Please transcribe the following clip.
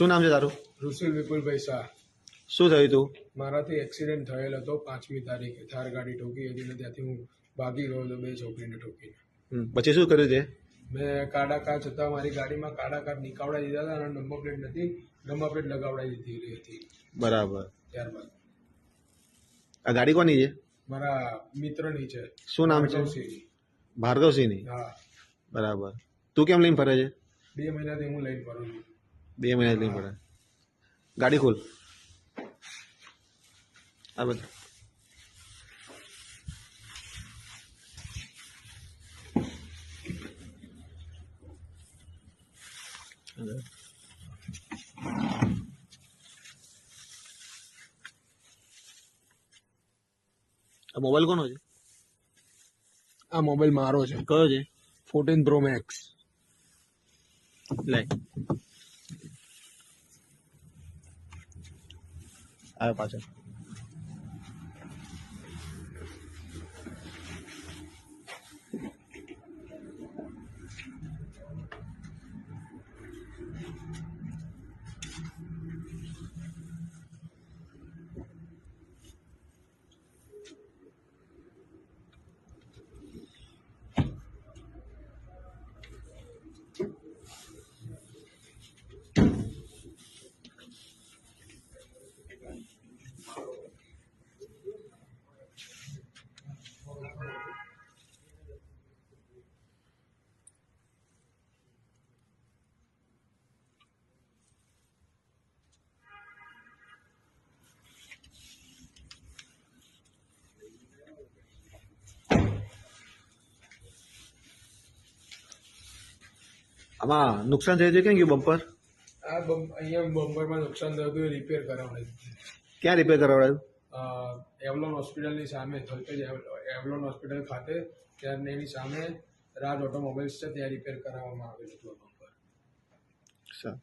શું નામ છે તારું? ઋષિલ વિપુલભાઈ શાહ. શું થયું તું? મારાથી એક્સિડન્ટ થયેલ હતો પાંચમી તારીખે. થાર ગાડી ઠોકી હતી અને ત્યાંથી હું ભાગી ગયો હતો બે છોકરીને ઠોકીને. પછી શું કર્યું છે મેં કાળા કાચ હતા મારી ગાડીમાં કાળા કાચ નીકાવડા દીધા હતા અને નંબર પ્લેટ નથી નંબર પ્લેટ લગાવડાવી દીધી હતી બરાબર. ત્યારબાદ. આ ગાડી કોની છે? મારા મિત્રની છે. શું નામ છે? ભાર્ગવસિંહ. ભાર્ગવસિંહની? હા. બરાબર. તું કેમ લઈને ફરે છે? બે મહિનાથી હું લઈને ફરું છું. બે મહિના લઈને પડે. ગાડી ખોલ. આ બધું. આ મોબાઈલ કોનો છે? આ મોબાઈલ મારો છે. કયો છે? Fourteen pro max. 还有八 આમાં નુકસાન થયું છે કેમ ગયું બમ્પર આ બમ- અહીંયા બમ્પરમાં નુકસાન થયું હતું રિપેર કરાવડાવી દીધી ક્યાં રિપેર કરાવડાયું? અ, એવલોન હોસ્પિટલની સામે થલતેજ એવ- એવલોન હોસ્પિટલ ખાતે ત્યાં એની સામે રાજ ઓટોમોબાઈલ્સ છે ત્યાં રિપેર કરાવવામાં આવેલું હતું આ બમ્પર સારું